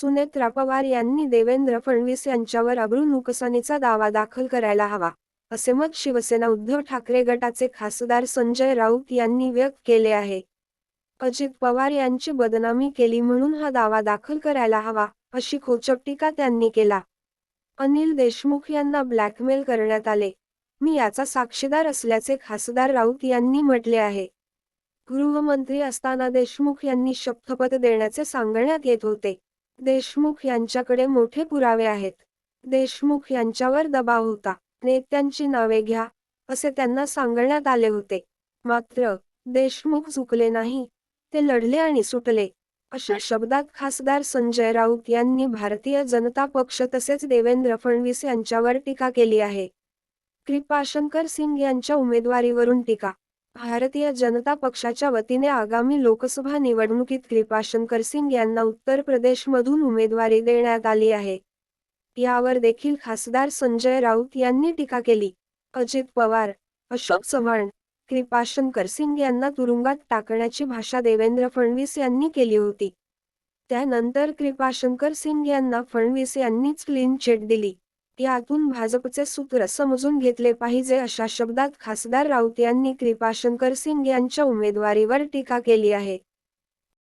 सुनेत्रा पवार यांनी देवेंद्र फडणवीस यांच्यावर अब्रू नुकसानीचा दावा दाखल करायला हवा असे मत शिवसेना उद्धव ठाकरे गटाचे खासदार संजय राऊत यांनी व्यक्त केले आहे. अजित पवार यांची बदनामी केली म्हणून हा दावा दाखल करायला हवा अशी खोचक टीका त्यांनी केला. अनिल देशमुख यांना ब्लॅकमेल करण्यात आले. मी याचा साक्षीदार असल्याचे खासदार राऊत यांनी म्हटले आहे. गृहमंत्री असताना देशमुख यांनी शपथपत्र देण्याचे सांगण्यात येत होते. देशमुख यांच्याकडे मोठे पुरावे आहेत. देशमुख यांच्यावर दबाव होता. नेत्यांची नावे घ्या असे त्यांना सांगण्यात आले होते. मात्र देशमुख झुकले नाही. ते लढले आणि सुटले. अशा शब्दात खासदार संजय राऊत यांनी भारतीय जनता पक्ष तसेच देवेंद्र फडणवीस यांच्यावर टीका केली आहे. कृपाशंकर सिंग यांच्या उमेदवारीवरून टीका भारतीय जनता पक्षाच्या वतीने आगामी लोकसभा निवडणुकीत कृपाशंकर सिंग यांना उत्तर प्रदेशमधून उमेदवारी देण्यात आली आहे. यावर देखील खासदार संजय राऊत यांनी टीका केली. अजित पवार अशोक चव्हाण कृपाशंकर सिंग यांना तुरुंगात टाकण्याची भाषा देवेंद्र फडणवीस यांनी केली होती. त्यानंतर कृपाशंकर सिंग यांना फडणवीस यांनीच क्लीन चिट दिली. यातून भाजपचे सूत्र समजून घेतले पाहिजे अशा शब्दात खासदार राऊत यांनी कृपाशंकर सिंग यांच्या उमेदवारीवर टीका केली आहे.